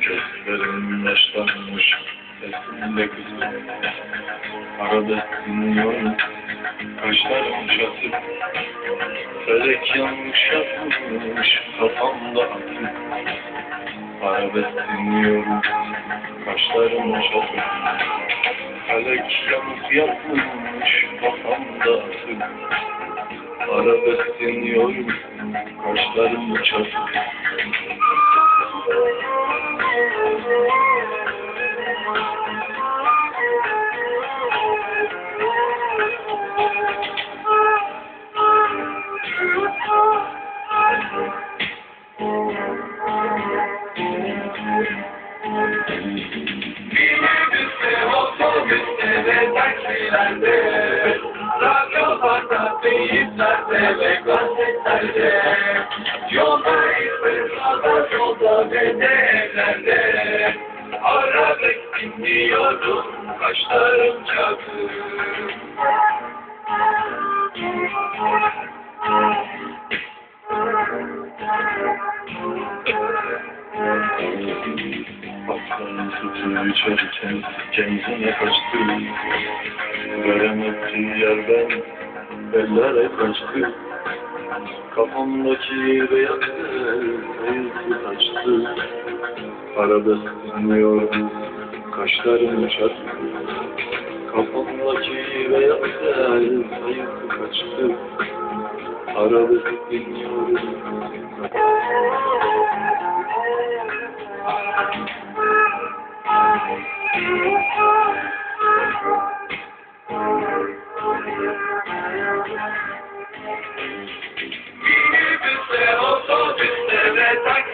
Gözlerim yaşlanmış, sesimde kızım. Arada kaşlarım çatık. Felek yanlış yapmış, kafamda atık. Arabesk dinliyorum, kaşlarım çatık. Felek yanlış yapmış, kafamda atık. Arabesk dinliyorum, kaşlarım çatık. Teyplerde ve gazetelerde Yolda yolda ve de evlerde Arabesk dinliyorum, kaşlarım içerken kendine kaçtı Veremediği yerden ellere kaçtı Kafamdaki beyaz seyirci kaçtı Arabesk dinliyorum kaşlarım çattı Kafamdaki beyaz seyirci kaçtı. Arabesk dinliyorum Minibüste,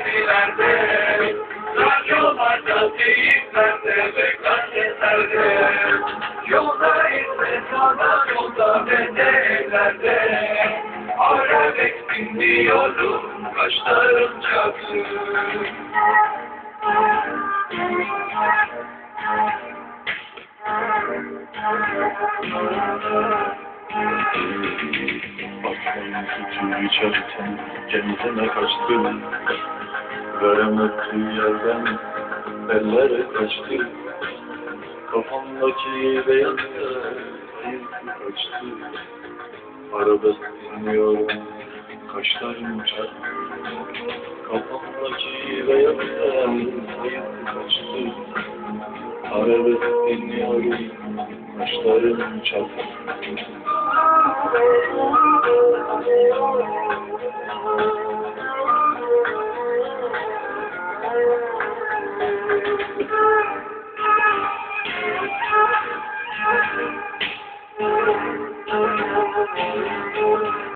ve taksilerde Radyolarda, teyplerde ve gazetelerde Yolda ise sağda yolda ve de evlerde Arabesk dinliyorum, kaşlarım çakır Baktım sütü içerken kendine kaçtı Veremediği yerden ellere kaçtı. Kafamdaki beyaz seyirci kaçtı. Arabesk dinliyorum kaşlarım çattı Kafamdaki beyaz seyirci kaçtı. Arabesk dinliyorum kaşlarım çattı